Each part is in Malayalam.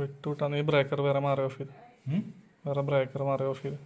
വിട്ടുവിട്ടാണ്. ഈ ബ്രേക്കർ വേറെ മാറി ഓഫ് ചെയ്ത്. വേറെ ബ്രേക്കർ മാറി ഓഫ് ചെയ്ത്.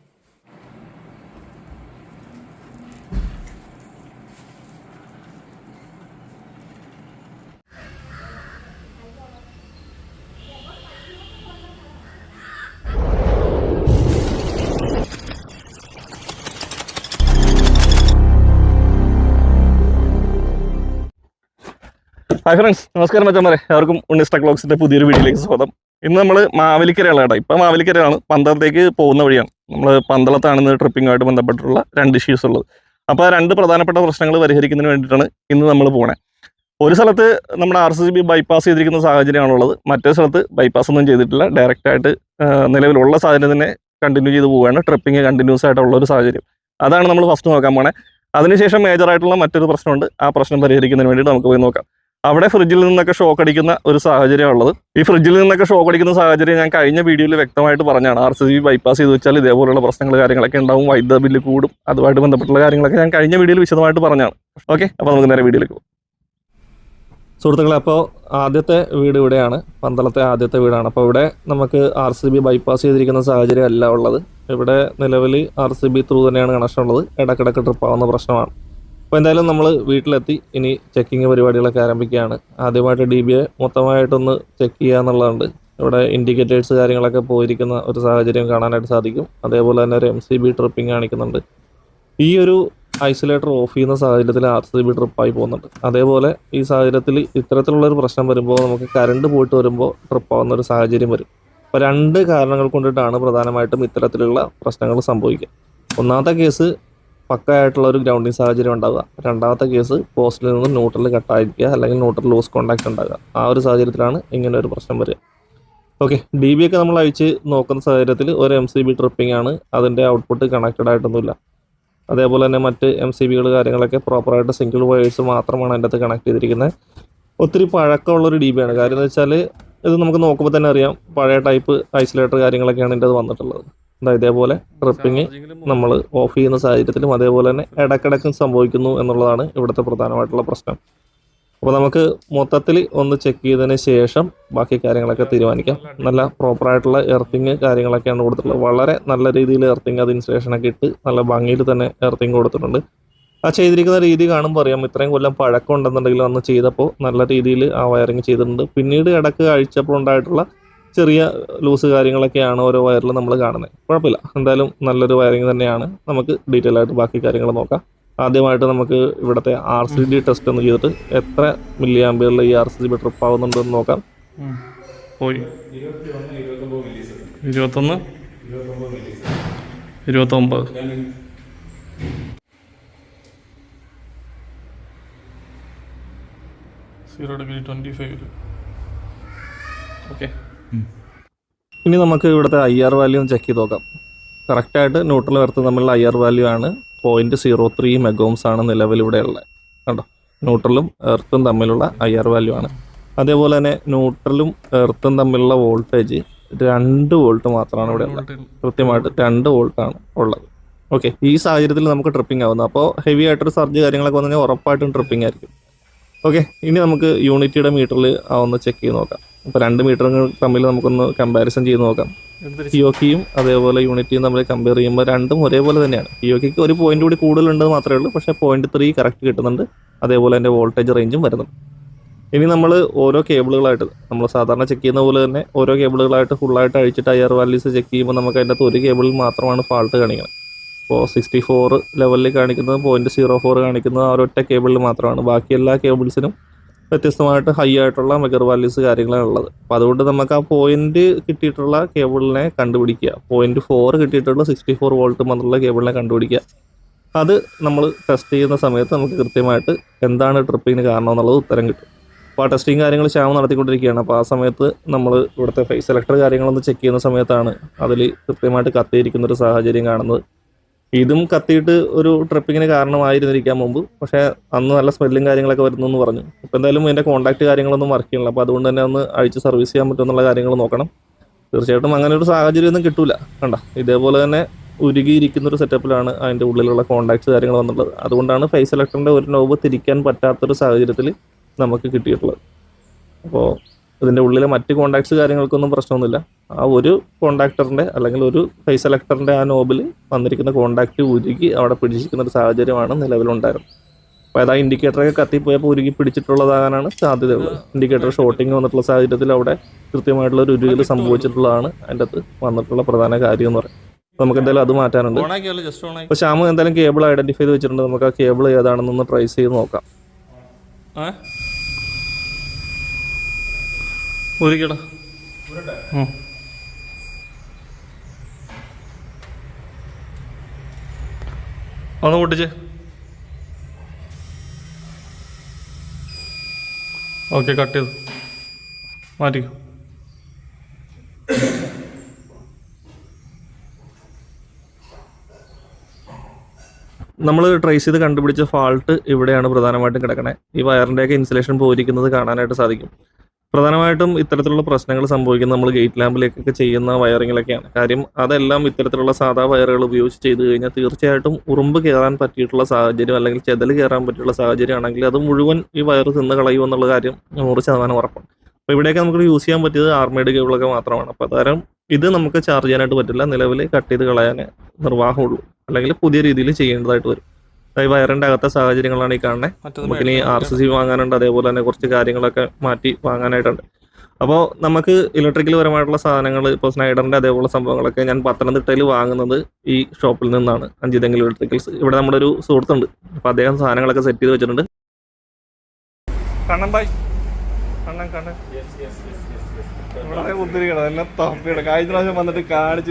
ഹായ് ഫ്രണ്ട്സ് നമസ്കാരം മച്ചന്മാരെ. എല്ലാവർക്കും ഉണ്ണിസ്റ്റ ക്ലോക്സിന്റെ പുതിയൊരു വീഡിയോയിലേക്ക് സ്വാഗതം. ഇന്ന് നമ്മൾ മാവേലിക്കരയാണ് കേട്ടോ. ഇപ്പം മാവേലിക്കരയാണ്. പന്തളത്തേക്ക് പോകുന്ന വഴിയാണ്. നമ്മൾ പന്തളത്താണ് ഇന്ന് ട്രിപ്പിങ്ങുമായിട്ട് ബന്ധപ്പെട്ടിട്ടുള്ള രണ്ട് ഇഷ്യൂസ് ഉള്ളത്. അപ്പോൾ ആ രണ്ട് പ്രധാനപ്പെട്ട പ്രശ്നങ്ങൾ പരിഹരിക്കുന്നതിന് വേണ്ടിയിട്ടാണ് ഇന്ന് നമ്മൾ പോണേ. ഒരു സ്ഥലത്ത് നമ്മുടെ ആർ സി ബി ബൈപ്പാസ് ചെയ്തിരിക്കുന്ന സാഹചര്യമാണുള്ളത്. മറ്റേ സ്ഥലത്ത് ബൈപ്പാസ് ഒന്നും ചെയ്തിട്ടില്ല. ഡയറക്റ്റായിട്ട് നിലവിലുള്ള സാഹചര്യം തന്നെ കണ്ടിന്യൂ ചെയ്ത് പോവുകയാണ്. ട്രിപ്പിങ് കണ്ടിന്യൂസ് ആയിട്ടുള്ള ഒരു സാഹചര്യം. അതാണ് നമ്മൾ ഫസ്റ്റ് നോക്കാൻ പോണേ. അതിനുശേഷം മേജറായിട്ടുള്ള മറ്റൊരു പ്രശ്നമുണ്ട്. ആ പ്രശ്നം പരിഹരിക്കുന്നതിന് വേണ്ടിയിട്ട് നമുക്ക് പോയി നോക്കാം. അവിടെ ഫ്രിഡ്ജിൽ നിന്നൊക്കെ ഷോക്ക് അടിക്കുന്ന ഒരു സാഹചര്യമുള്ളത് ഈ ഫ്രിഡ്ജിൽ നിന്നൊക്കെ ഷോക്ക് അടിക്കുന്ന സാഹചര്യം ഞാൻ കഴിഞ്ഞ വീഡിയോയിൽ വ്യക്തമായിട്ട് പറഞ്ഞാണ് ആർ സി ബി ബൈപ്പാസ് ചെയ്ത് വെച്ചാൽ ഇതേപോലുള്ള പ്രശ്നങ്ങൾ കാര്യങ്ങളൊക്കെ ഉണ്ടാവും. വൈദ്യുത ബില്ല് കൂടും. അതുമായിട്ട് ബന്ധപ്പെട്ടുള്ള കാര്യങ്ങളൊക്കെ ഞാൻ കഴിഞ്ഞ വീഡിയോയിൽ വിശദമായിട്ട് പറഞ്ഞാണ് ഓക്കെ അപ്പോൾ നമുക്ക് നേരെ വീഡിയോയിലേക്ക് പോകും സുഹൃത്തുക്കളെ അപ്പോൾ ആദ്യത്തെ വീട് ഇവിടെയാണ്. പന്തളത്തെ ആദ്യത്തെ വീടാണ്. അപ്പോൾ ഇവിടെ നമുക്ക് ആർ സി ബി ബൈപ്പാസ് ചെയ്തിരിക്കുന്ന സാഹചര്യം അല്ല ഉള്ളത്. ഇവിടെ നിലവിൽ ആർ സി ബി ത്രൂ തന്നെയാണ് കണക്ഷൻ ഉള്ളത്. ഇടക്കിടക്ക് ട്രിപ്പ് ആവുന്ന പ്രശ്നമാണ്. അപ്പോൾ എന്തായാലും നമ്മൾ വീട്ടിലെത്തി. ഇനി ചെക്കിങ് പരിപാടികളൊക്കെ ആരംഭിക്കുകയാണ്. ആദ്യമായിട്ട് ഡി ബി എ മൊത്തമായിട്ടൊന്ന് ചെക്ക് ചെയ്യുക എന്നുള്ളതുണ്ട്. ഇവിടെ ഇൻഡിക്കേറ്റേഴ്സ് കാര്യങ്ങളൊക്കെ പോയിരിക്കുന്ന ഒരു സാഹചര്യം കാണാനായിട്ട് സാധിക്കും. അതേപോലെ തന്നെ ഒരു എം സി ബി ട്രിപ്പിംഗ് കാണിക്കുന്നുണ്ട്. ഈ ഒരു ഐസൊലേറ്റർ ഓഫ് ചെയ്യുന്ന സാഹചര്യത്തിൽ ആർ സി ബി ട്രിപ്പായി പോകുന്നുണ്ട്. അതേപോലെ ഈ സാഹചര്യത്തിൽ ഇത്തരത്തിലുള്ളൊരു പ്രശ്നം വരുമ്പോൾ നമുക്ക് കറണ്ട് പോയിട്ട് വരുമ്പോൾ ട്രിപ്പാവുന്ന ഒരു സാഹചര്യം വരും. അപ്പോൾ രണ്ട് കാരണങ്ങൾ കൊണ്ടിട്ടാണ് പ്രധാനമായിട്ടും ഇത്തരത്തിലുള്ള പ്രശ്നങ്ങൾ സംഭവിക്കുക. ഒന്നാമത്തെ കേസ് പക്കയായിട്ടുള്ള ഒരു ഗ്രൗണ്ടിങ് സാഹചര്യം ഉണ്ടാവുക. രണ്ടാമത്തെ കേസ് പോസ്റ്റിൽ നിന്ന് ന്യൂട്രൽ കട്ടായിരിക്കുക അല്ലെങ്കിൽ ന്യൂട്രൽ ലൂസ് കോണ്ടാക്ട് ഉണ്ടാകുക ആ ഒരു സാഹചര്യത്തിലാണ് ഇങ്ങനെ ഒരു പ്രശ്നം വരിക. ഓക്കെ ഡി ബി ഒക്കെ നമ്മൾ അയച്ച് നോക്കുന്ന സാഹചര്യത്തിൽ ഒരു എം സി ബി ട്രിപ്പിംഗ് ആണ്. അതിന്റെ ഔട്ട്പുട്ട് കണക്റ്റഡ് ആയിട്ടൊന്നുമില്ല. അതേപോലെ തന്നെ മറ്റ് എം സി ബികൾ കാര്യങ്ങളൊക്കെ പ്രോപ്പറായിട്ട് സിംഗിൾ വയേഴ്സ് മാത്രമാണ് അതിന്റെ അകത്ത് കണക്ട് ചെയ്തിരിക്കുന്നത്. ഒത്തിരി പഴക്കമുള്ളൊരു ഡി ബി ആണ്. കാര്യം എന്ന് വെച്ചാൽ ഇത് നമുക്ക് നോക്കുമ്പോൾ തന്നെ അറിയാം പഴയ ടൈപ്പ് ഐസൊലേറ്റർ കാര്യങ്ങളൊക്കെയാണ് ഇതിന്റെ അത് വന്നിട്ടുള്ളത്. ഇതേപോലെ ട്രിപ്പിംഗ് നമ്മൾ ഓഫ് ചെയ്യുന്ന സാഹചര്യത്തിലും അതേപോലെ തന്നെ ഇടക്കിടക്കും സംഭവിക്കുന്നു എന്നുള്ളതാണ് ഇവിടുത്തെ പ്രധാനമായിട്ടുള്ള പ്രശ്നം. അപ്പോൾ നമുക്ക് മൊത്തത്തിൽ ഒന്ന് ചെക്ക് ചെയ്തതിന് ശേഷം ബാക്കി കാര്യങ്ങളൊക്കെ തീരുമാനിക്കാം. നല്ല പ്രോപ്പറായിട്ടുള്ള എർത്തിങ് കാര്യങ്ങളൊക്കെയാണ് കൊടുത്തിട്ടുള്ളത്. വളരെ നല്ല രീതിയിൽ എർത്തിങ് അത് ഇൻസ്റ്റലേഷനൊക്കെ ഇട്ട് നല്ല ഭംഗിയിൽ തന്നെ എർത്തിങ് കൊടുത്തിട്ടുണ്ട്. ആ ചെയ്തിരിക്കുന്ന രീതി കാണുമ്പോൾ അറിയാം ഇത്രയും കൊല്ലം പഴക്കം ഉണ്ടെന്നുണ്ടെങ്കിൽ അന്ന് ചെയ്തപ്പോൾ നല്ല രീതിയിൽ ആ വയറിങ് ചെയ്തിട്ടുണ്ട്. പിന്നീട് ഇടയ്ക്ക് കഴിച്ചപ്പോൾ ഉണ്ടായിട്ടുള്ള ചെറിയ ലൂസ് കാര്യങ്ങളൊക്കെയാണ് ഓരോ വയറിൽ നമ്മൾ കാണുന്നത് കുഴപ്പമില്ല. എന്തായാലും നല്ലൊരു വയറിങ് തന്നെയാണ്. നമുക്ക് ഡീറ്റെയിൽ ആയിട്ട് ബാക്കി കാര്യങ്ങൾ നോക്കാം. ആദ്യമായിട്ട് നമുക്ക് ഇവിടുത്തെ ആർ സി ഡി ടെസ്റ്റ് ഒന്ന് ചെയ്തിട്ട് എത്ര മില്ലി ആംബിയറിൽ ഈ ആർ സി ബി ട്രിപ്പ് ആവുന്നുണ്ടെന്ന് നോക്കാം. പോയി. ഇരുപത്തൊന്ന്. ഇരുപത്തൊമ്പത്. Zero degree twenty five okay ഇനി നമുക്ക് ഇവിടുത്തെ ഐ ആർ വാല്യൂ ചെക്ക് ചെയ്ത് നോക്കാം. കറക്റ്റായിട്ട് ന്യൂട്രൽ എർത്ത് തമ്മിലുള്ള ഐ ആർ വാല്യൂ ആണ് പോയിന്റ് സീറോ ത്രീ മെഗോംസ് ആണ് നിലവിൽ ഇവിടെ ഉള്ളത്. കണ്ടോ? ന്യൂട്രലും എർത്തും തമ്മിലുള്ള ഐ ആർ വാല്യൂ ആണ്. അതേപോലെ തന്നെ ന്യൂട്രലും എർത്തും തമ്മിലുള്ള വോൾട്ടേജ് രണ്ട് വോൾട്ട് മാത്രമാണ് ഇവിടെ ഉള്ളത്. കൃത്യമായിട്ട് രണ്ട് വോൾട്ടാണ് ഉള്ളത്. ഓക്കെ ഈ സാഹചര്യത്തിൽ നമുക്ക് ട്രിപ്പിംഗ് ആവുന്നത് അപ്പോൾ ഹെവി ആയിട്ടൊരു സർജ് കാര്യങ്ങളൊക്കെ വന്നു കഴിഞ്ഞാൽ ഉറപ്പായിട്ടും ട്രിപ്പിംഗ് ആയിരിക്കും. ഓക്കെ ഇനി നമുക്ക് യൂണിറ്റിയുടെ മീറ്ററിൽ ആ ഒന്ന് ചെക്ക് ചെയ്ത് നോക്കാം. അപ്പോൾ രണ്ട് മീറ്റർ തമ്മിൽ നമുക്കൊന്ന് കമ്പാരിസൺ ചെയ്ത് നോക്കാം. ഇയോക്കിയും അതേപോലെ യൂണിറ്റിയും തമ്മിൽ കമ്പയർ ചെയ്യുമ്പോൾ രണ്ടും ഒരേപോലെ തന്നെയാണ്. ഇയോക്കിക്ക് ഒരു പോയിന്റ് കൂടി കൂടുതലുണ്ട് മാത്രമേ ഉള്ളൂ പക്ഷേ പോയിന്റ് ത്രീ കറക്റ്റ് കിട്ടുന്നുണ്ട്. അതേപോലെ അതിന്റെ വോൾട്ടേജ് റേഞ്ചും വരുന്നുണ്ട്. ഇനി നമ്മൾ ഓരോ കേബിളുകളായിട്ട് നമ്മൾ സാധാരണ ചെക്ക് ചെയ്യുന്ന പോലെ തന്നെ ഓരോ കേബിളുകളായിട്ട് ഫുള്ളായിട്ട് അഴിച്ചിട്ട് അയർ വാല്യൂസ് ചെക്ക് ചെയ്യുമ്പോൾ നമുക്ക് അതിന്റെ അകത്ത് ഒരു കേബിളിൽ മാത്രമാണ് ഫാൾട്ട് കാണിക്കുന്നത്. ഇപ്പോൾ സിക്സ്റ്റി ഫോർ ലെവലിൽ കാണിക്കുന്നത് പോയിന്റ് സീറോ ഫോർ കാണിക്കുന്നത് ആ ഒരൊറ്റ കേബിളിൽ മാത്രമാണ്. ബാക്കി എല്ലാ കേബിൾസിനും വ്യത്യസ്തമായിട്ട് ഹൈ ആയിട്ടുള്ള മെഗർ വാല്യൂസ് കാര്യങ്ങളാണ് ഉള്ളത്. അപ്പോൾ അതുകൊണ്ട് നമുക്ക് ആ പോയിന്റ് കിട്ടിയിട്ടുള്ള കേബിളിനെ കണ്ടുപിടിക്കുക. പോയിന്റ് ഫോർ കിട്ടിയിട്ടുള്ള സിക്സ്റ്റി ഫോർ വോൾട്ട് മാത്രമുള്ള കേബിളിനെ കണ്ടുപിടിക്കുക. അത് നമ്മൾ ടെസ്റ്റ് ചെയ്യുന്ന സമയത്ത് നമുക്ക് കൃത്യമായിട്ട് എന്താണ് ട്രിപ്പിങ്ങിന് കാരണം എന്നുള്ളത് ഉത്തരം കിട്ടും. അപ്പോൾ ആ ടെസ്റ്റിംഗ് കാര്യങ്ങൾ ശ്യാമം നടത്തിക്കൊണ്ടിരിക്കുകയാണ്. അപ്പോൾ ആ സമയത്ത് നമ്മൾ ഇവിടുത്തെ ഫേസ് സെലക്ടർ കാര്യങ്ങളൊന്ന് ചെക്ക് ചെയ്യുന്ന സമയത്താണ് അതിൽ കൃത്യമായിട്ട് കത്തിയിരിക്കുന്ന ഒരു സാഹചര്യം കാണുന്നത്. ഇതും കത്തിയിട്ട് ഒരു ട്രിപ്പിങ്ങിന് കാരണമായിരുന്നിരിക്കാൻ മുമ്പ്. പക്ഷേ അന്ന് നല്ല സ്മെല്ലും കാര്യങ്ങളൊക്കെ വരുന്നു എന്ന് പറഞ്ഞു. ഇപ്പം എന്തായാലും എന്റെ കോൺടാക്ട് കാര്യങ്ങളൊന്നും വർക്ക് അപ്പോൾ അതുകൊണ്ട് തന്നെ ഒന്ന് അഴിച്ച് സർവീസ് ചെയ്യാൻ പറ്റുമെന്നുള്ള കാര്യങ്ങൾ നോക്കണം. തീർച്ചയായിട്ടും അങ്ങനെ ഒരു സാഹചര്യമൊന്നും കിട്ടൂല. കണ്ട? ഇതേപോലെ തന്നെ ഉരുകിയിരിക്കുന്ന ഒരു സെറ്റപ്പിലാണ് അതിന്റെ ഉള്ളിലുള്ള കോൺടാക്ട്സ് കാര്യങ്ങൾ വന്നിട്ടുള്ളത്. അതുകൊണ്ടാണ് ഫേസ് സെലക്ടറിന്റെ ഒരു നോബ് തിരിക്കാൻ പറ്റാത്തൊരു സാഹചര്യത്തിൽ നമുക്ക് കിട്ടിയിട്ടുള്ളത്. അപ്പോൾ ഇതിന്റെ ഉള്ളിലെ മറ്റ് കോൺടാക്ട്സ് കാര്യങ്ങൾക്കൊന്നും പ്രശ്നമൊന്നുമില്ല. ആ ഒരു കോണ്ടാക്ടറിന്റെ അല്ലെങ്കിൽ ഒരു ഫേസ് സെലക്ടറിന്റെ ആ നോബിൽ വന്നിരിക്കുന്ന കോണ്ടാക്റ്റ് ഉരുകി അവിടെ പിടിച്ചിരിക്കുന്ന ഒരു സാഹചര്യമാണ് നിലവിലുണ്ടായിരുന്നത്. അപ്പോൾ അത് ആ ഇൻഡിക്കേറ്ററൊക്കെ കത്തിപ്പോയപ്പോൾ ഉരുകി പിടിച്ചിട്ടുള്ളതാകാനാണ് സാധ്യതയുള്ളത്. ഇൻഡിക്കേറ്റർ ഷോട്ടിങ് വന്നിട്ടുള്ള സാഹചര്യത്തിൽ അവിടെ കൃത്യമായിട്ടുള്ള ഒരു ഉരുകൽ സംഭവിച്ചിട്ടുള്ളതാണ് അതിന്റെ അകത്ത് വന്നിട്ടുള്ള പ്രധാന കാര്യം എന്ന് പറയുന്നത് നമുക്ക് എന്തായാലും അത് മാറ്റാനുണ്ട്. അപ്പോൾ ശ്യാമ് എന്തായാലും കേബിൾ ഐഡന്റിഫൈ ചെയ്ത് വെച്ചിട്ടുണ്ട്. നമുക്ക് ആ കേബിൾ ഏതാണെന്നൊന്ന് ട്രൈസ് ചെയ്ത് നോക്കാം. ഏ? ഒന്ന് പൊട്ടിച്ച്. ഓക്കെ കട്ട് ചെയ്തു. മാറ്റിക്കോ. നമ്മൾ ട്രേസ് ചെയ്ത് കണ്ടുപിടിച്ച ഫാൾട്ട് ഇവിടെയാണ് പ്രധാനമായിട്ടും കിടക്കണേ. ഈ വയറിന്റെയൊക്കെ ഇൻസുലേഷൻ പോയിരിക്കുന്നത് കാണാനായിട്ട് സാധിക്കും. പ്രധാനമായിട്ടും ഇത്തരത്തിലുള്ള പ്രശ്നങ്ങൾ സംഭവിക്കുന്നത് നമ്മൾ ഗേറ്റ് ലാമ്പിലേക്കൊക്കെ ചെയ്യുന്ന വയറിങ്ങിലൊക്കെയാണ് കാര്യം അതെല്ലാം ഇത്തരത്തിലുള്ള സാധാ വയറുകൾ ഉപയോഗിച്ച് ചെയ്ത് കഴിഞ്ഞാൽ തീർച്ചയായിട്ടും ഉറുമ്പ് കയറാൻ പറ്റിയിട്ടുള്ള സാഹചര്യം അല്ലെങ്കിൽ ചെതൽ കയറാൻ പറ്റിയുള്ള സാഹചര്യം ആണെങ്കിൽ അത് മുഴുവൻ ഈ വയറ് തിന്ന് കളയും എന്നുള്ള കാര്യം നൂറ് ശതമാനം ഉറപ്പാണ്. അപ്പോൾ ഇവിടെയൊക്കെ നമുക്ക് യൂസ് ചെയ്യാൻ പറ്റിയത് ആർമേഡ് കേബിളൊക്കെ മാത്രമാണ്. അപ്പോൾ അതാരം ഇത് നമുക്ക് ചാർജ് ചെയ്യാനായിട്ട് പറ്റില്ല. നിലവിൽ കട്ട് ചെയ്ത് കളയാനേ നിർവാഹമുള്ളൂ. അല്ലെങ്കിൽ പുതിയ രീതിയിൽ ചെയ്യേണ്ടതായിട്ട് വരും. അതായത് വയറിന്റെ അകത്തെ സാഹചര്യങ്ങളാണ് ഈ കാണുന്നത് നമുക്ക് നമുക്കിനി ആർ സി സി വാങ്ങാനുണ്ട്. അതേപോലെ തന്നെ കുറച്ച് കാര്യങ്ങളൊക്കെ മാറ്റി വാങ്ങാനായിട്ടുണ്ട്. അപ്പോൾ നമുക്ക് ഇലക്ട്രിക്കൽ പരമായിട്ടുള്ള സാധനങ്ങൾ ഇപ്പോൾ സ്നൈഡറിന്റെ അതേപോലെ സംഭവങ്ങളൊക്കെ ഞാൻ പത്തനംതിട്ടയിൽ വാങ്ങുന്നത് ഈ ഷോപ്പിൽ നിന്നാണ്. അഞ്ചിതെങ്കിൽ ഇലക്ട്രിക്കൽസ്. ഇവിടെ നമ്മുടെ ഒരു സുഹൃത്തുണ്ട്. അപ്പോൾ അദ്ദേഹം സാധനങ്ങളൊക്കെ സെറ്റ് ചെയ്ത് വെച്ചിട്ടുണ്ട്. കണ്ണൻ ബായ് കണ്ണൻ കണ്ണൻ.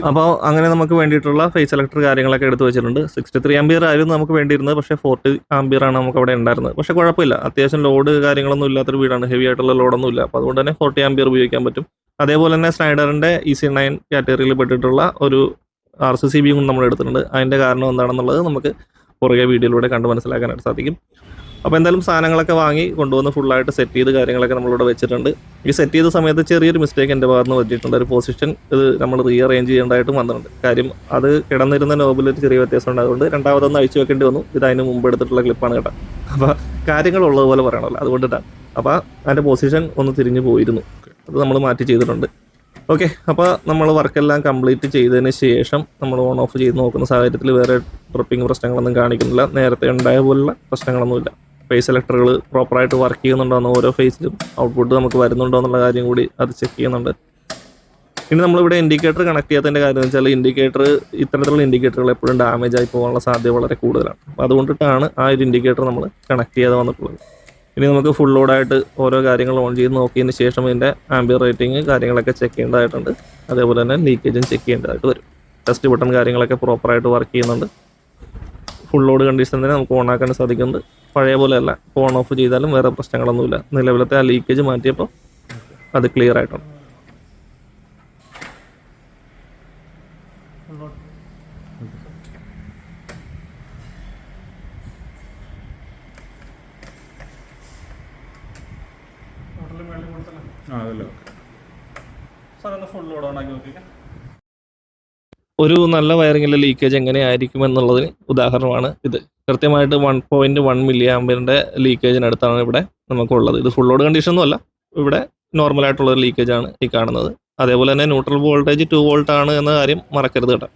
അപ്പോൾ അങ്ങനെ നമുക്ക് വേണ്ടിയിട്ടുള്ള ഫേസ് സെലക്ടർ കാര്യങ്ങളൊക്കെ എടുത്തു വെച്ചിട്ടുണ്ട്. സിക്സ്റ്റി ത്രീ ആംബിയർ ആയിരുന്നു നമുക്ക് വേണ്ടിയിരുന്നത്. പക്ഷേ ഫോർട്ടി ആംബിയർ ആണ് നമുക്ക് അവിടെ ഉണ്ടായിരുന്നത്. പക്ഷേ കുഴപ്പമില്ല. അത്യാവശ്യം ലോഡ് കാര്യങ്ങളൊന്നും ഇല്ലാത്തൊരു വീടാണ്. ഹെവി ആയിട്ടുള്ള ലോഡൊന്നും ഇല്ല. അപ്പോൾ അതുകൊണ്ട് തന്നെ ഫോർട്ടി ആംബിയർ ഉപയോഗിക്കാൻ പറ്റും. അതേപോലെ തന്നെ സ്നൈഡറിന്റെ ഇ സി നയൻ കാറ്റഗറിയിൽ പെട്ടിട്ടുള്ള ഒരു ആർ സി സി ബിയും നമ്മൾ എടുത്തിട്ടുണ്ട്. അതിന്റെ കാരണം എന്താണെന്നുള്ളത് നമുക്ക് പുറകെ വീഡിയോയിലൂടെ കണ്ട് മനസ്സിലാക്കാനായിട്ട് സാധിക്കും. അപ്പോൾ എന്തായാലും സാധനങ്ങളൊക്കെ വാങ്ങി കൊണ്ടുവന്ന് ഫുള്ളായിട്ട് സെറ്റ് ചെയ്ത് കാര്യങ്ങളൊക്കെ നമ്മളിവിടെ വെച്ചിട്ടുണ്ട്. ഈ സെറ്റ് ചെയ്ത സമയത്ത് ചെറിയൊരു മിസ്റ്റേക്ക് എന്റെ ഭാഗത്ത് നിന്ന് പറ്റിയിട്ടുണ്ട്. ഒരു പൊസിഷൻ ഇത് നമ്മൾ റീ അറേഞ്ച് ചെയ്യേണ്ടതായിട്ടും വന്നിട്ടുണ്ട്. കാര്യം അത് കിടന്നിരുന്ന നോബിൽ ഒരു ചെറിയ വ്യത്യാസം ഉണ്ടായതുകൊണ്ട് രണ്ടാമതൊന്ന് അഴിച്ചു വെക്കേണ്ടി വന്നു. ഇത് അതിന് മുമ്പ് എടുത്തിട്ടുള്ള ക്ലിപ്പാണ് കേട്ടോ. അപ്പോൾ കാര്യങ്ങൾ ഉള്ളതുപോലെ പറയണമല്ലോ. അതുകൊണ്ടിട്ടാണ് അപ്പോൾ അതിന്റെ പൊസിഷൻ ഒന്ന് തിരിഞ്ഞു പോയിരുന്നു. അത് നമ്മൾ മാറ്റി ചെയ്തിട്ടുണ്ട്. ഓക്കെ അപ്പോൾ നമ്മൾ വർക്കെല്ലാം കംപ്ലീറ്റ് ചെയ്തതിന് ശേഷം നമ്മൾ ഓൺ ഓഫ് ചെയ്ത് നോക്കുന്ന സാഹചര്യത്തിൽ വേറെ ട്രിപ്പിംഗ് പ്രശ്നങ്ങളൊന്നും കാണിക്കുന്നില്ല. നേരത്തെ ഉണ്ടായ പോലുള്ള പ്രശ്നങ്ങളൊന്നുമില്ല. ഫേസ് സെലക്ടറുകൾ പ്രോപ്പറായിട്ട് വർക്ക് ചെയ്യുന്നുണ്ടോ എന്ന് ഓരോ ഫേസിലും ഔട്ട്പുട്ട് നമുക്ക് വരുന്നുണ്ടോ എന്നുള്ള കാര്യം കൂടി അത് ചെക്ക് ചെയ്യുന്നുണ്ട്. ഇനി നമ്മളിവിടെ ഇൻഡിക്കേറ്റർ കണക്ട് ചെയ്യാത്തതിന്റെ കാര്യം എന്ന് വെച്ചാൽ ഇൻഡിക്കേറ്റർ ഇത്തരത്തിലുള്ള ഇൻഡിക്കേറ്ററുകൾ എപ്പോഴും ഡാമേജ് ആയി പോകാനുള്ള സാധ്യത വളരെ കൂടുതലാണ്. അപ്പോൾ അതുകൊണ്ടിട്ടാണ് ആ ഒരു ഇൻഡിക്കേറ്റർ നമ്മൾ കണക്ട് ചെയ്യാതെ വന്നിട്ടുള്ളത്. ഇനി നമുക്ക് ഫുൾ ലോഡായിട്ട് ഓരോ കാര്യങ്ങൾ ഓൺ ചെയ്ത് നോക്കിയതിന് ശേഷം ഇതിന്റെ ആംബിയർ റേറ്റിംഗ് കാര്യങ്ങളൊക്കെ ചെക്ക് ചെയ്യേണ്ടതായിട്ടുണ്ട്. അതേപോലെ തന്നെ ലീക്കേജും ചെക്ക് ചെയ്യേണ്ടതായിട്ട് വരും. ടെസ്റ്റ് ബട്ടൺ കാര്യങ്ങളൊക്കെ പ്രോപ്പറായിട്ട് വർക്ക് ചെയ്യുന്നുണ്ട്. ഫുൾ ലോഡ് കണ്ടീഷൻ തന്നെ നമുക്ക് ഓൺ ആക്കാൻ സാധിക്കുന്നുണ്ട്. പഴയ പോലെയല്ല. ഓൺ ഓഫ് ചെയ്താലും വേറെ പ്രശ്നങ്ങളൊന്നുമില്ല. നിലവിലത്തെ ആ ലീക്കേജ് മാറ്റിയപ്പോൾ അത് ക്ലിയർ ആയിട്ടുണ്ട്. സാർ ഒന്ന് ഫുൾ ലോഡ് ഓൺ ആക്കി നോക്കിക്കാം. ഒരു നല്ല വയറിങ്ങിലെ ലീക്കേജ് എങ്ങനെയായിരിക്കും എന്നുള്ളതിന് ഉദാഹരണമാണ് ഇത്. കൃത്യമായിട്ട് വൺ പോയിന്റ് വൺ മില്ലി ആംബിയറിന്റെ ലീക്കേജിനടുത്താണ് ഇവിടെ നമുക്കുള്ളത്. ഇത് ഫുൾ ലോഡ് കണ്ടീഷൻ ഒന്നും അല്ല ഇവിടെ നോർമൽ ആയിട്ടുള്ള ഒരു ലീക്കേജ് ആണ് ഈ കാണുന്നത്. അതേപോലെ തന്നെ ന്യൂട്രൽ വോൾട്ടേജ് ടു വോൾട്ട് ആണ് എന്ന കാര്യം മറക്കരുത് കേട്ടോ.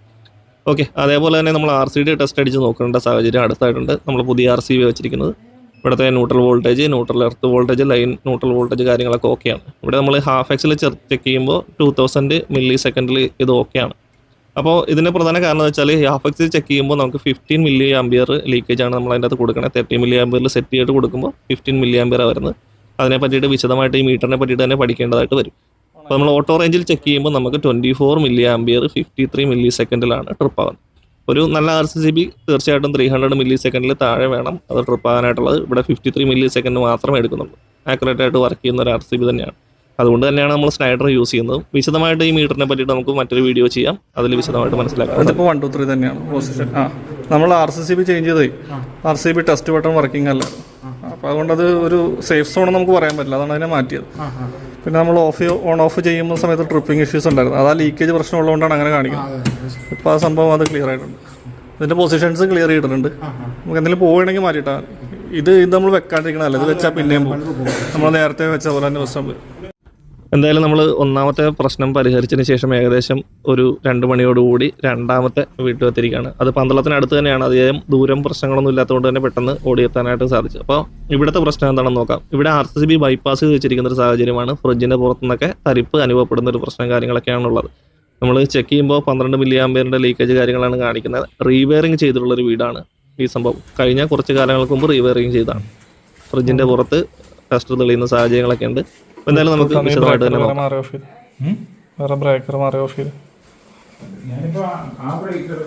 ഓക്കെ അതേപോലെ തന്നെ നമ്മൾ ആർ സി ഡി ടെസ്റ്റ് അടിച്ച് നോക്കേണ്ട സാഹചര്യം അടുത്തായിട്ടുണ്ട്. നമ്മൾ പുതിയ ആർ സി ബി വെച്ചിരിക്കുന്നത്. ഇവിടുത്തെ neutral voltage neutral earth voltage line neutral voltage കാര്യങ്ങളൊക്കെ ഓക്കെയാണ് ഇവിടെ നമ്മൾ ഹാഫ് എക്സിൽ ചെക്ക് ചെയ്യുമ്പോൾ ടു തൗസൻഡ് മില്ലി സെക്കൻഡിൽ ഇത് ഓക്കെയാണ് അപ്പോൾ ഇതിന്റെ പ്രധാന കാരണം എന്ന് വെച്ചാൽ ഹാഫ് എക്സ് ചെക്ക് ചെയ്യുമ്പോൾ നമുക്ക് ഫിഫ്റ്റീൻ മില്ലി ആംബിയർ ലീക്കേജ് ആണ് നമ്മൾ അതിന്റെ അകത്ത് കൊടുക്കണത് തേർട്ടി മില്ലി ആംബിയറിൽ സെറ്റ് ചെയ്തിട്ട് കൊടുക്കുമ്പോൾ ഫിഫ്റ്റീൻ മില്ലി ആംബിയർ വരുന്നത്. അതിനെ പറ്റിയിട്ട് വിശദമായിട്ട് ഈ മീറ്ററിനെ പറ്റിയിട്ട് തന്നെ പഠിക്കേണ്ടതായിട്ട് വരും. അപ്പോൾ നമ്മൾ ഓട്ടോ റേഞ്ചിൽ ചെക്ക് ചെയ്യുമ്പോൾ നമുക്ക് twenty four milli ampere fifty three milli സെക്കൻഡിലാണ് trip ആവുന്നത്. ഒരു നല്ല ആർ സി സി ബി തീർച്ചയായിട്ടും ത്രീ ഹൺഡ്രഡ് മില്ലി സെക്കൻഡിൽ താഴെ വേണം അത് ട്രിപ്പ് ആകാനായിട്ടുള്ളത്. ഇവിടെ ഫിഫ്റ്റി ത്രീ മില്ലി സെക്കൻഡ് മാത്രമേ എടുക്കുന്നുള്ളൂ. ആക്യുറേറ്റ് ആയിട്ട് വർക്ക് ചെയ്യുന്ന ഒരു ആർ സി ബി തന്നെയാണ്. അതുകൊണ്ട് തന്നെയാണ് നമ്മൾ സ്നൈഡർ യൂസ് ചെയ്യുന്നത്. വിശദമായിട്ട് ഈ മീറ്ററിനെ പറ്റിയിട്ട് നമുക്ക് മറ്റൊരു വീഡിയോ ചെയ്യാം. അതിൽ വിശദമായിട്ട് മനസ്സിലാക്കാം ഇതിപ്പോൾ വൺ ടു ത്രീ തന്നെയാണ് പൊസിഷൻ ആ നമ്മൾ R C C B change ചെയ്തേ. R C B test button working അല്ല. അപ്പോൾ അതുകൊണ്ട് അത് ഒരു സേഫ് സോൺ നമുക്ക് പറയാൻ പറ്റില്ല. അതാണ് അതിനെ മാറ്റിയത്. പിന്നെ നമ്മൾ ഓഫ് ഓൺ ഓഫ് ചെയ്യുന്ന സമയത്ത് ട്രിപ്പിംഗ് ഇഷ്യൂസ് ഉണ്ടായിരുന്നു. അതാ ആ ലീക്കേജ് പ്രശ്നം ഉള്ളതുകൊണ്ടാണ് അങ്ങനെ കാണിക്കുന്നത്. ഇപ്പോൾ ആ സംഭവം അത് ക്ലിയർ ആയിട്ടുണ്ട്. ഇതിന്റെ പൊസിഷൻസ് ക്ലിയർ ചെയ്തിട്ടുണ്ട്. നമുക്ക് എന്തെങ്കിലും പോവുകയാണെങ്കിൽ മാറ്റിയിട്ടാ. ഇത് ഇത് നമ്മൾ വെക്കാണ്ടിരിക്കണമല്ല ഇത് വെച്ചാൽ പിന്നെയും പോകും. നമ്മൾ നേരത്തെ വെച്ച പോലെ തന്നെ പ്രശ്നം വരും എന്തായാലും നമ്മൾ ഒന്നാമത്തെ പ്രശ്നം പരിഹരിച്ചതിന് ശേഷം ഏകദേശം ഒരു രണ്ട് മണിയോടുകൂടി രണ്ടാമത്തെ വീട്ടിൽ എത്തിയിരിക്കുകയാണ്. അത് പന്തളത്തിനടുത്ത് തന്നെയാണ്. അധികം ദൂരം പ്രശ്നങ്ങളൊന്നും ഇല്ലാത്തതുകൊണ്ട് തന്നെ പെട്ടെന്ന് ഓടിയെത്താനായിട്ട് സാധിച്ചു. അപ്പോൾ ഇവിടുത്തെ പ്രശ്നം എന്താണെന്ന് നോക്കാം. ഇവിടെ ആർ സി ബി ബൈപ്പാസ് വെച്ചിരിക്കുന്ന ഒരു സാഹചര്യമാണ് ഫ്രിഡ്ജിന്റെ പുറത്തുനിന്നൊക്കെ തരിപ്പ് അനുഭവപ്പെടുന്ന ഒരു പ്രശ്നം കാര്യങ്ങളൊക്കെയാണ് ഉള്ളത് നമ്മൾ ചെക്ക് ചെയ്യുമ്പോൾ പന്ത്രണ്ട് മില്ലി ആംബിയറിന്റെ ലീക്കേജ് കാര്യങ്ങളാണ് കാണിക്കുന്നത്. റീവെയറിങ് ചെയ്തിട്ടുള്ള ഒരു വീടാണ് ഈ സംഭവം. കഴിഞ്ഞ കുറച്ച് കാലങ്ങൾക്ക് മുമ്പ് റീവെയറിങ് ചെയ്താണ് ഫ്രിഡ്ജിന്റെ പുറത്ത് ടെസ്റ്റർ തെളിയുന്ന സാഹചര്യങ്ങളൊക്കെ ഉണ്ട്. എന്തായാലും നമുക്ക് വിശദമായിട്ട് തന്നെ നോക്കാം. മാറി ഓഫ് ചെയ്ത് വേറെ ബ്രേക്കർ മാറി ഓഫ് ചെയ്ത് ഞാനിപ്പോ ആ- ബ്രേക്കർ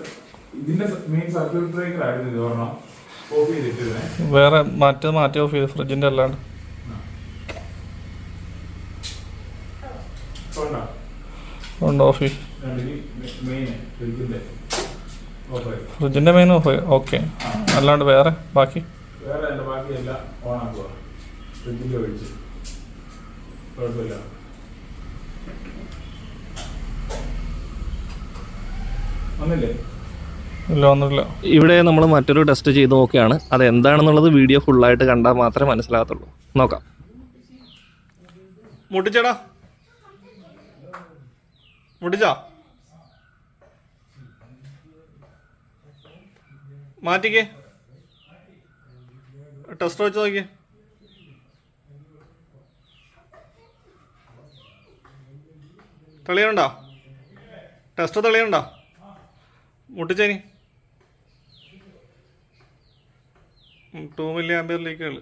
ഇതിന്റെ മെയിൻ സർക്യൂട്ട് ബ്രേക്കർ ആയിരുന്നു ഇത് ഒരെണ്ണം. ഓഫ് ചെയ്തിട്ടിരുന്നേ. വേറെ മാറ്റി മാറ്റി ഓഫ് ചെയ്ത് ഫ്രിഡ്ജിന്റെ അല്ലാണ്ട് ഓഫ്? ഫ്രിഡ്ജിന്റെ ഓഫ് ആയി ഫ്രിഡ്ജിന്റെ മെയിൻ ഓഫ് ഓക്കെ അല്ലാണ്ട് വേറെ? ബാക്കി? വേറെ ബാക്കി എല്ലാം ഓൺ ആക്കുക ഫ്രിഡ്ജിന്റെ ഒഴിച്ച്. കുഴപ്പമില്ല. വന്നില്ലേ? ഇവിടെ നമ്മൾ മറ്റൊരു ടെസ്റ്റ് ചെയ്ത് നോക്കുകയാണ്. അത് എന്താണെന്നുള്ളത് വീഡിയോ ഫുള്ളായിട്ട് കണ്ടാൽ മാത്രമേ മനസ്സിലാകത്തുള്ളൂ. നോക്കാം. മുട്ടിച്ചടാ. മുട്ടിച്ചാ. മാറ്റിക്കേ. ടെസ്റ്റ് വെച്ച് നോക്കിയേ. തെളിയണ്ടോ ടെസ്റ്റ് തെളിയണ്ടോ മുട്ടിച്ചേനി. ടു മില്ലി ആംബിയർ ലീക്കുകൾ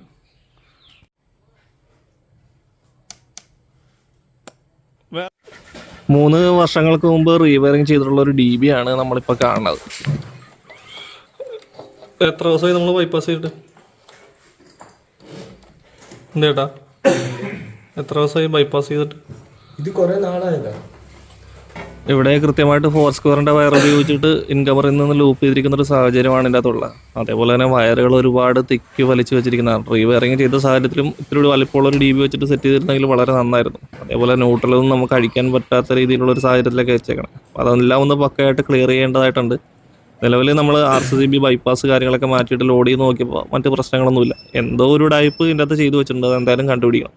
മൂന്ന് വർഷങ്ങൾക്ക് മുമ്പ് റീവയറിങ് ചെയ്തിട്ടുള്ള ഒരു ഡി ബി ആണ് നമ്മളിപ്പോൾ കാണുന്നത്. എത്ര ദിവസമായി നമ്മൾ ബൈപ്പാസ് ചെയ്തിട്ട്? എന്തേട്ടാ എത്ര ദിവസമായി ബൈപ്പാസ് ചെയ്തിട്ട്? ഇത് കുറേ നാളായതാ. ഇവിടെ കൃത്യമായിട്ട് ഫോർ സ്ക്വയറിന്റെ വയർ ഉപയോഗിച്ചിട്ട് ഇൻകവറിൽ നിന്ന് ലൂപ്പ് ചെയ്തിരിക്കുന്ന ഒരു സാഹചര്യമാണ് ഇതിന്റെ അകത്തുള്ള. അതേപോലെ തന്നെ വയറുകൾ ഒരുപാട് തിക്കി വലിച്ചു വെച്ചിരിക്കുന്നതാണ്. റീവയറിങ് ചെയ്ത സാഹചര്യത്തിലും ഇത്തിരി ഒരു വലിപ്പമുള്ള ഒരു ഡി ബി വെച്ചിട്ട് സെറ്റ് ചെയ്തിരുന്നെങ്കിൽ വളരെ നന്നായിരുന്നു. അതേപോലെ ന്യൂട്രലൊന്നും നമുക്ക് അഴിക്കാൻ പറ്റാത്ത രീതിയിലുള്ള ഒരു സാഹചര്യത്തിലൊക്കെ വെച്ചേക്കണം. അതെല്ലാം ഒന്ന് പക്കയായിട്ട് ക്ലിയർ ചെയ്യേണ്ടതായിട്ടുണ്ട്. നിലവിൽ നമ്മൾ R C C B bypass കാര്യങ്ങളൊക്കെ മാറ്റിയിട്ട് ലോഡ് ചെയ്ത് നോക്കിയപ്പോൾ മറ്റ് പ്രശ്നങ്ങളൊന്നുമില്ല. എന്തോ ഒരു ടൈപ്പ് ഇതിന്റെ അകത്ത് ചെയ്തു വെച്ചിട്ടുണ്ട്. അത് എന്തായാലും കണ്ടുപിടിക്കണം.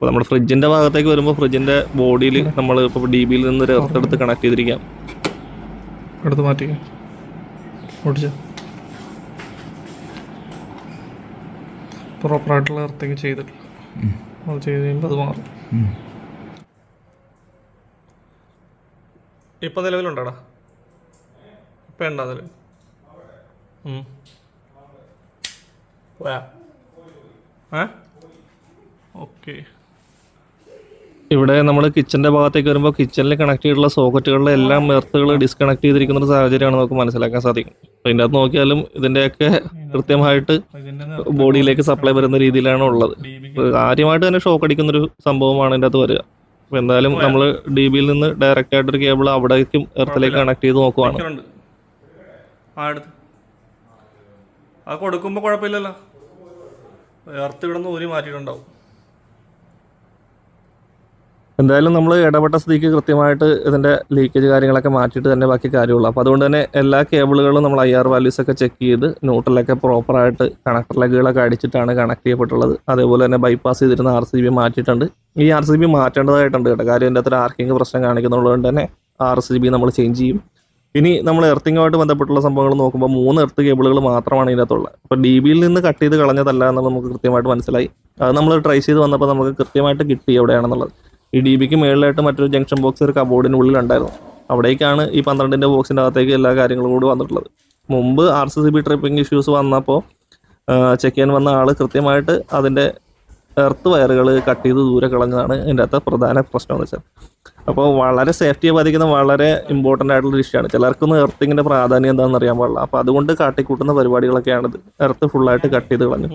അപ്പോൾ നമ്മുടെ ഫ്രിഡ്ജിന്റെ ഭാഗത്തേക്ക് വരുമ്പോൾ ഫ്രിഡ്ജിന്റെ ബോഡിയിൽ നമ്മൾ ഇപ്പോൾ ഡി ബിയിൽ നിന്ന് ഒരു എർത്ത് എടുത്ത് കണക്ട് ചെയ്തിരിക്കാം. എടുത്ത് മാറ്റി. പ്രോപ്പറായിട്ടുള്ള ഇറത്തേക്ക് ചെയ്തിട്ടില്ല അത് ചെയ്ത് കഴിയുമ്പോൾ അത് മാറും. ഇപ്പം നിലവിലുണ്ടാടാ? ഇപ്പം ഉണ്ടോ അതിൽ ഏ? ഓക്കെ. ഇവിടെ നമ്മൾ കിച്ചന്റെ ഭാഗത്തേക്ക് വരുമ്പോൾ കിച്ചണിൽ കണക്ട് ചെയ്തിട്ടുള്ള സോക്കറ്റുകളുടെ എല്ലാം എർത്തുകൾ ഡിസ്കണക്ട് ചെയ്തിരിക്കുന്ന ഒരു സാഹചര്യമാണ് നമുക്ക് മനസ്സിലാക്കാൻ സാധിക്കും. അപ്പോൾ ഇതിന്റെ അകത്ത് നോക്കിയാലും ഇതിന്റെയൊക്കെ കൃത്യമായിട്ട് ബോഡിയിലേക്ക് സപ്ലൈ വരുന്ന രീതിയിലാണ് ഉള്ളത്. ആദ്യമായിട്ട് കാര്യമായിട്ട് തന്നെ ഷോക്ക് അടിക്കുന്നൊരു സംഭവമാണ് ഇതിന്റെ അകത്ത് വരിക. അപ്പോൾ എന്തായാലും നമ്മൾ ഡി ബിയിൽ നിന്ന് ഡയറക്റ്റ് ആയിട്ടൊരു കേബിൾ അവിടേക്കും എർത്തിലേക്ക് കണക്ട് ചെയ്ത് നോക്കുവാണ്. അത് കൊടുക്കുമ്പോൾ കുഴപ്പമില്ലല്ലോ. എർത്ത് ഇവിടെ നിന്ന് ഊരി മാറ്റിയിട്ടുണ്ടാവും. എന്തായാലും നമ്മൾ ഇടപെട്ട സ്ഥിതിക്ക് കൃത്യമായിട്ട് ഇതിന്റെ ലീക്കേജ് കാര്യങ്ങളൊക്കെ മാറ്റിയിട്ട് തന്നെ ബാക്കി കാര്യമുള്ളൂ. അപ്പോൾ അതുകൊണ്ട് തന്നെ എല്ലാ കേബിളുകളും നമ്മൾ ഐ ആർ വാല്യൂസ് ഒക്കെ ചെക്ക് ചെയ്ത് ന്യൂട്രലൊക്കെ പ്രോപ്പറായിട്ട് കണക്ടർ ലെഗുകളൊക്കെ അടിച്ചിട്ടാണ് കണക്ട് ചെയ്യപ്പെട്ടുള്ളത്. അതേപോലെ തന്നെ ബൈപ്പാസ് ചെയ്തിരുന്ന ആർ സി ബി മാറ്റിയിട്ടുണ്ട്. ഈ ആർ സി ബി മാറ്റേണ്ടതായിട്ടുണ്ട് കേട്ടോ. കാര്യം എന്റെ അത്ര ആർക്കിങ് പ്രശ്നം കാണിക്കുന്നുള്ളതുകൊണ്ട് തന്നെ ആർ സി ബി നമ്മൾ ചേഞ്ച് ചെയ്യും. ഇനി നമ്മൾ എർത്തിങ്ങുമായിട്ട് ബന്ധപ്പെട്ടുള്ള സംഭവങ്ങൾ നോക്കുമ്പോൾ മൂന്ന് എർത്ത് കേബിളുകൾ മാത്രമാണ് ഇതിനകത്തുള്ളത്. അപ്പോൾ ഡി ബിയിൽ നിന്ന് കട്ട് ചെയ്ത് കളഞ്ഞതല്ല എന്നുള്ളത് നമുക്ക് കൃത്യമായിട്ട് മനസ്സിലായി. അത് നമ്മൾ ട്രൈ ചെയ്ത് വന്നപ്പോൾ നമുക്ക് കൃത്യമായിട്ട് കിട്ടി എവിടെയാണെന്നുള്ളത്. ഈ ഡി ബിക്ക് മേളിലായിട്ട് മറ്റൊരു ജംഗ്ഷൻ ബോക്സ് ഒരു കബോർഡിന്റെ ഉള്ളിലുണ്ടായിരുന്നു. അവിടേക്കാണ് ഈ പന്ത്രണ്ടിന്റെ ബോക്സിന്റെ അകത്തേക്ക് എല്ലാ കാര്യങ്ങളും കൂടി വന്നിട്ടുള്ളത്. മുമ്പ് R C C B tripping issues വന്നപ്പോൾ ചെക്ക് ചെയ്യാൻ വന്ന ആൾ കൃത്യമായിട്ട് അതിന്റെ എർത്ത് വയറുകൾ കട്ട് ചെയ്ത് ദൂരെ കളഞ്ഞതാണ് ഇതിന്റെ അകത്തെ പ്രധാന പ്രശ്നം എന്ന് വെച്ചാൽ അപ്പോൾ വളരെ സേഫ്റ്റിയെ ബാധിക്കുന്ന വളരെ ഇമ്പോർട്ടന്റ് ആയിട്ടുള്ള ഇഷ്യമാണ് ചിലർക്കൊന്നും എർത്തിങ്ങിന്റെ പ്രാധാന്യം എന്താണെന്ന് അറിയാൻ പാടില്ല. അപ്പോൾ അതുകൊണ്ട് കാട്ടിക്കൂട്ടുന്ന പരിപാടികളൊക്കെയാണിത്. എർത്ത് ഫുള്ളായിട്ട് കട്ട് ചെയ്ത് കളഞ്ഞു.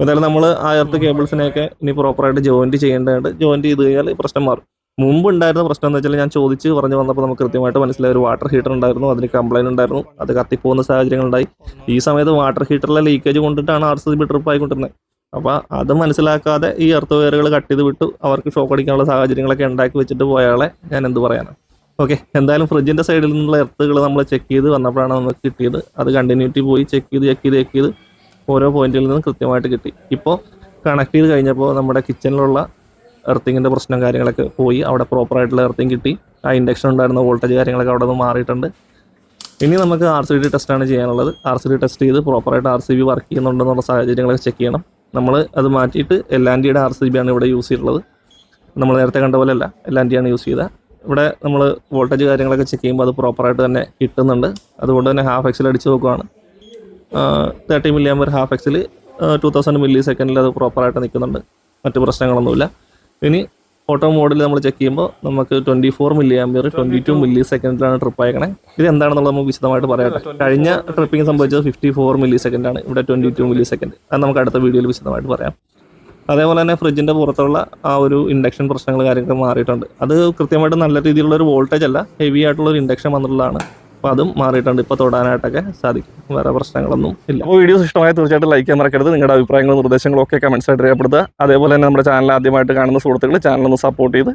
എന്തായാലും നമ്മൾ ആ എർത്ത് കേബിൾസിനെയൊക്കെ ഇനി പ്രോപ്പറായിട്ട് ജോയിന്റ് ചെയ്യേണ്ടതുണ്ട്. ജോയിന്റ് ചെയ്ത് കഴിഞ്ഞാൽ പ്രശ്നം മാറും. മുമ്പ് ഉണ്ടായിരുന്ന പ്രശ്നം എന്ന് വെച്ചാൽ ഞാൻ ചോദിച്ച് പറഞ്ഞു വന്നപ്പോൾ നമുക്ക് കൃത്യമായിട്ട് മനസ്സിലായ. ഒരു വാട്ടർ ഹീറ്റർ ഉണ്ടായിരുന്നു അതിന് കംപ്ലൈന്റ് ഉണ്ടായിരുന്നു. അത് കത്തിപ്പോകുന്ന സാഹചര്യങ്ങളുണ്ടായി. ഈ സമയത്ത് വാട്ടർ ഹീറ്ററിലെ ലീക്കേജ് കൊണ്ടിട്ടാണ് ആർ സി ബി ട്രിപ്പ് ആയിക്കൊണ്ടിരുന്നത് അപ്പോൾ അത് മനസ്സിലാക്കാതെ ഈ എർത്ത് വയറുകൾ കട്ട് ചെയ്ത് വിട്ടു. അവർക്ക് ഷോക്ക് അടിക്കാനുള്ള സാഹചര്യങ്ങളൊക്കെ ഉണ്ടാക്കി വെച്ചിട്ട് പോയാളെ ഞാൻ എന്ത് പറയാനാണ് ഓക്കെ എന്തായാലും ഫ്രിഡ്ജിന്റെ സൈഡിൽ നിന്നുള്ള എർത്തുകൾ നമ്മൾ ചെക്ക് ചെയ്ത് വന്നപ്പോഴാണ് നമുക്ക് കിട്ടിയത്. അത് കണ്ടിന്യൂറ്റി പോയി ചെക്ക് ചെയ്ത് ചെക്ക് ചെയ്ത് ചെക്ക് ചെയ്ത് ഓരോ പോയിന്റിൽ നിന്നും കൃത്യമായിട്ട് കിട്ടി. ഇപ്പോൾ കണക്ട് ചെയ്ത് കഴിഞ്ഞപ്പോൾ നമ്മുടെ കിച്ചണിലുള്ള എർത്തിങ്ങിന്റെ പ്രശ്നം കാര്യങ്ങളൊക്കെ പോയി. അവിടെ പ്രോപ്പറായിട്ടുള്ള എർത്തിങ് കിട്ടി. ആ ഇൻഡക്ഷൻ ഉണ്ടായിരുന്ന വോൾട്ടേജ് കാര്യങ്ങളൊക്കെ അവിടെ നിന്ന് മാറിയിട്ടുണ്ട്. ഇനി നമുക്ക് ആർ സി ഡി ടെസ്റ്റാണ് ചെയ്യാനുള്ളത്. ആർ സി ഡി ടെസ്റ്റ് ചെയ്ത് പ്രോപ്പറായിട്ട് ആർ സി ബി വർക്ക് ചെയ്യുന്നുണ്ടെന്നുള്ള സാഹചര്യങ്ങളൊക്കെ ചെക്ക് ചെയ്യണം. നമ്മൾ അത് മാറ്റിയിട്ട് എൽ ആൻഡിയുടെ ആർ സി ബി ആണ് ഇവിടെ യൂസ് ചെയ്തിട്ടുള്ളത്. നമ്മൾ നേരത്തെ കണ്ട പോലെയല്ല എൽ ആൻഡിയാണ് യൂസ് ചെയ്തത്. ഇവിടെ നമ്മൾ വോൾട്ടേജ് കാര്യങ്ങളൊക്കെ ചെക്ക് ചെയ്യുമ്പോൾ അത് പ്രോപ്പറായിട്ട് തന്നെ കിട്ടുന്നുണ്ട്. അതുകൊണ്ട് തന്നെ ഹാഫ് എക്സിൽ അടിച്ച് നോക്കുവാണ്. തേർട്ടി മില്ലി ആമ്പർ ഹാഫ് എക്സിൽ ടു തൗസൻഡ് മില്ലി സെക്കൻഡിൽ അത് പ്രോപ്പറായിട്ട് നിൽക്കുന്നുണ്ട്. മറ്റ് പ്രശ്നങ്ങളൊന്നുമില്ല. ഇനി ഓട്ടോ മോഡിൽ നമ്മൾ ചെക്ക് ചെയ്യുമ്പോൾ നമുക്ക് twenty four milliampere twenty two milli സെക്കൻഡിലാണ് ട്രിപ്പ് അയക്കണേ ഇത് എന്താണെന്നുള്ളത് നമുക്ക് വിശദമായിട്ട് പറയാം കഴിഞ്ഞ ട്രിപ്പിംഗ് സംഭവിച്ചത് ഫിഫ്റ്റി ഫോർ മില്ലി സെക്കൻഡാണ് ഇവിടെ ട്വന്റി ടു മില്ലി സെക്കൻഡ് അത് നമുക്ക് അടുത്ത വീഡിയോയിൽ വിശദമായിട്ട് പറയാം. അതേപോലെ തന്നെ ഫ്രിഡ്ജിന്റെ പുറത്തുള്ള ആ ഒരു ഇൻഡക്ഷൻ പ്രശ്നങ്ങൾ കാര്യങ്ങൾ മാറിയിട്ടുണ്ട്. അത് കൃത്യമായിട്ട് നല്ല രീതിയിലുള്ള ഒരു വോൾട്ടേജ് അല്ല ഹെവി ആയിട്ടുള്ള ഒരു ഇൻഡക്ഷൻ വന്നിട്ടുള്ളതാണ്. അപ്പോൾ അതും മാറിയിട്ടുണ്ട്. ഇപ്പോൾ തൊടാനായിട്ടൊക്കെ സാധിക്കും. വേറെ പ്രശ്നങ്ങളൊന്നും ഇല്ല. അപ്പോൾ വീഡിയോസ് ഇഷ്ടമായ തീർച്ചയായിട്ടും ലൈക്ക് ചെയ്യാൻ മറക്കരുത്. നിങ്ങളുടെ അഭിപ്രായങ്ങളും നിർദ്ദേശങ്ങളും ഒക്കെ കമൻസ് ആയിട്ട് രേഖപ്പെടുത്തുക. അതേപോലെ തന്നെ നമ്മുടെ ചാനൽ ആദ്യമായിട്ട് കാണുന്ന സുഹൃത്തുക്കൾ ചാനൽ ഒന്ന് സപ്പോർട്ട് ചെയ്ത്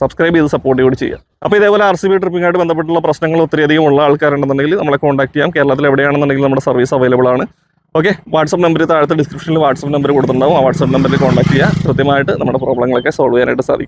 സബ്സ്ക്രൈബ് ചെയ്ത് സപ്പോർട്ട് കൂടി ചെയ്യുക. അപ്പോൾ ഇതേപോലെ ആർ സി ബി ട്രിപ്പിങ്ങായിട്ട് ബന്ധപ്പെട്ടുള്ള പ്രശ്നങ്ങൾ ഒത്തിരിയധികം ഉള്ള ആൾക്കാരുണ്ടെന്നുണ്ടെങ്കിൽ നമ്മളെ കോൺടാക്ട് ചെയ്യാം. കേരളത്തിൽ എവിടെയാണെന്നുണ്ടെങ്കിൽ നമ്മുടെ സർവീസ് അവൈലബിൾ ആണ്. ഓക്കെ വാട്സപ്പ് നമ്പർ താഴത്തെ ഡിസ്ക്രിപ്ഷനിൽ വാട്സപ്പ് നമ്പർ കൊടുത്തിട്ടുണ്ടാവും. ആ വാട്സപ്പ് നമ്പറിൽ കോൺടാക്ട് ചെയ്യുക. കൃത്യമായിട്ട് നമ്മുടെ പ്രോബ്ലങ്ങളൊക്കെ സോൾവ് ചെയ്യാനായിട്ട് സാധിക്കും.